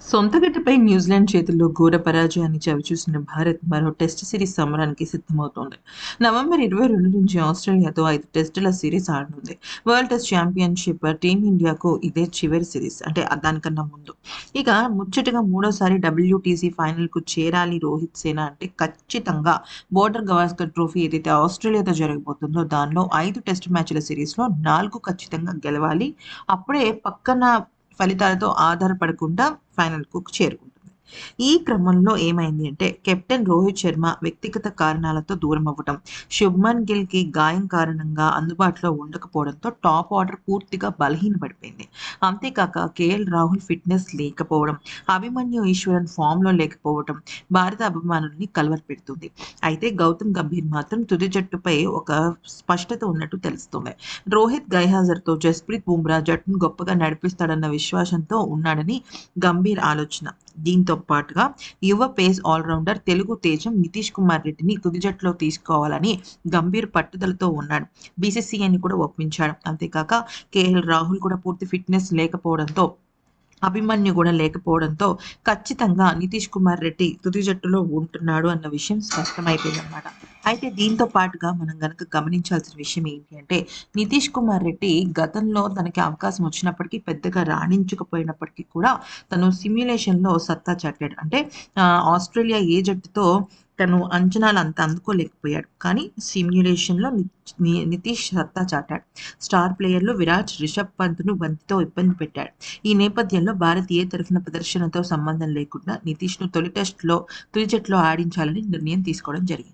సొంత గడ్డపై న్యూజిలాండ్ చేతుల్లో ఘోర పరాజయాన్ని చవిచూసిన భారత్ మరో టెస్ట్ సిరీస్ సమరానికి సిద్ధమవుతోంది. నవంబర్ ఇరవై రెండు నుంచి ఆస్ట్రేలియాతో ఐదు టెస్టుల సిరీస్ ఆడనుంది. వరల్డ్ టెస్ట్ ఛాంపియన్షిప్ టీమిండియాకు ఇదే చివరి సిరీస్ అంటే దానికన్నా ముందు. ఇక ముచ్చటగా మూడోసారి డబ్ల్యూటీసీ ఫైనల్కు చేరాలి రోహిత్ సేన అంటే ఖచ్చితంగా బోర్డర్ గవాస్కర్ ట్రోఫీ ఏదైతే ఆస్ట్రేలియాతో జరగబోతుందో దానిలో ఐదు టెస్ట్ మ్యాచ్ల సిరీస్లో నాలుగు ఖచ్చితంగా గెలవాలి. అప్పుడే పక్కన ఫలితాలతో ఆధారపడకుండా ఫైనల్కు చేరుకుంటుంది. ఈ క్రమంలో ఏమైంది అంటే కెప్టెన్ రోహిత్ శర్మ వ్యక్తిగత కారణాలతో దూరం అవ్వటం. శుభ్మన్ గిల్కి గాయం కారణంగా అందుబాటులో ఉండకపోవడంతో టాప్ ఆర్డర్ పూర్తిగా బలహీనపడిపోయింది. అంతేకాక కేఎల్ రాహుల్ ఫిట్నెస్ లేకపోవడం అభిమన్యు ఈశ్వరన్ ఫామ్లో లేకపోవడం భారత అభిమానుల్ని కలవరపెడుతుంది అయితే గౌతమ్ గంభీర్ మాత్రం తుది జట్టుపై ఒక స్పష్టత ఉన్నట్టు తెలుస్తుంది. రోహిత్ గైహాజర్తో జస్ప్రీత్ బుమ్రా జట్టును గొప్పగా నడిపిస్తాడన్న విశ్వాసంతో ఉన్నాడని గంభీర్ ఆలోచన. దీంతో పాటుగా యువ పేస్ ఆల్రౌండర్ తెలుగు తేజం నితీష్ కుమార్ రెడ్డిని తుది జట్టులో తీసుకోవాలని గంభీర్ పట్టుదలతో ఉన్నాడు. బీసీసీఐని కూడా ఒప్పించాడు. అంతేకాక కేఎల్ రాహుల్ కూడా పూర్తి ఫిట్నెస్ లేకపోవడంతో అభిమన్యు కూడా లేకపోవడంతో ఖచ్చితంగా నితీష్ కుమార్ రెడ్డి తుది జట్టులో ఉంటున్నాడు అన్న విషయం స్పష్టమైపోయిందన్నమాట. అయితే దీంతో పాటుగా మనం గనక గమనించాల్సిన విషయం ఏంటి అంటే నితీష్ కుమార్ రెడ్డి గతంలో తనకి అవకాశం వచ్చినప్పటికీ పెద్దగా రాణించకపోయినప్పటికీ కూడా తను సిమ్యులేషన్లో సత్తా చాటాడు. అంటే ఆస్ట్రేలియా ఏ జట్టుతో తను అంచనాలు అంత అందుకోలేకపోయాడు. కానీ సిమ్యులేషన్లో నితీష్ సత్తా చాటాడు. స్టార్ ప్లేయర్లో విరాట్ రిషబ్ పంత్ను బంతితో ఇబ్బంది పెట్టాడు. ఈ నేపథ్యంలో భారత్ ఏ తరఫున ప్రదర్శనతో సంబంధం లేకుండా నితీష్ను తొలి టెస్ట్లో తొలి జట్లో ఆడించాలని నిర్ణయం తీసుకోవడం జరిగింది.